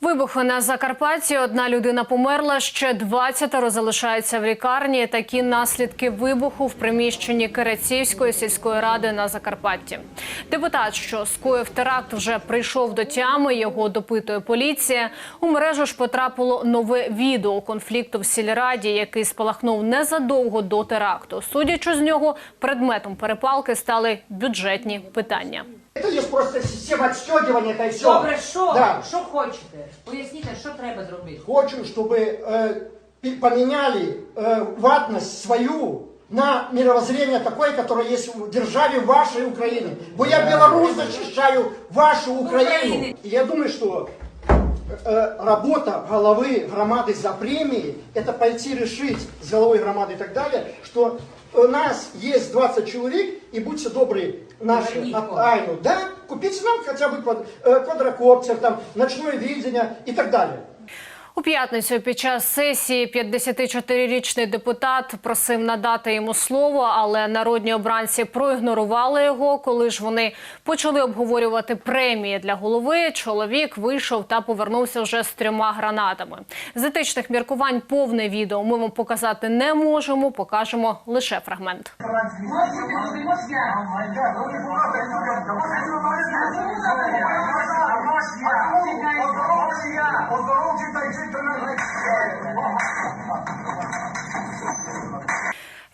Вибухи на Закарпатті. Одна людина померла, ще 20 залишаються в лікарні. Такі наслідки вибуху в приміщенні Керецівської сільської ради на Закарпатті. Депутат, що скоїв теракт, вже прийшов до тями. Його допитує поліція. У мережу ж потрапило нове відео конфлікту в сільраді, який спалахнув незадовго до теракту. Судячи з нього, предметом перепалки стали бюджетні питання. Это есть просто система отстегивания, это все. Добре, що? Да. Що хочете? Поясніть, що треба зробити? Хочу, чтобы э, пи- поменяли э, ватность свою на мировоззрение такое, которое есть в державе вашей Украины. Бо я Беларусь защищаю вашу Украину. Украины. И я думаю, что э, работа головы громады за премии, это пойти решить с головой громады и так далее, что у нас есть 20 человек, и будьте добры, наши Верните от вам. Айну, да, купите нам хотя бы квад- э, квадрокоптер, там, ночное видение и так далее. У п'ятницю під час сесії 54-річний депутат просив надати йому слово, але народні обранці проігнорували його. Коли ж вони почали обговорювати премії для голови, чоловік вийшов та повернувся вже з трьома гранатами. З етичних міркувань повне відео ми вам показати не можемо. Покажемо лише фрагмент.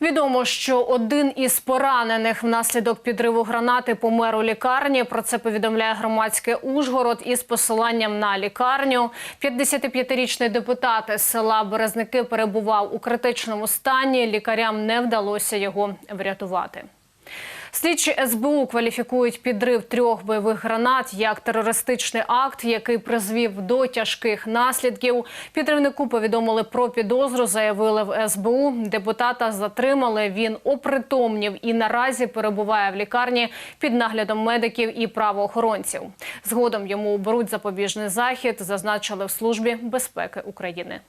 Відомо, що один із поранених внаслідок підриву гранати помер у лікарні. Про це повідомляє громадське Ужгород із посиланням на лікарню. 55-річний депутат з села Березники перебував у критичному стані. Лікарям не вдалося його врятувати. Слідчі СБУ кваліфікують підрив трьох бойових гранат як терористичний акт, який призвів до тяжких наслідків. Підривнику повідомили про підозру, заявили в СБУ. Депутата затримали. Він опритомнів і наразі перебуває в лікарні під наглядом медиків і правоохоронців. Згодом йому оберуть запобіжний захід, зазначили в службі безпеки України.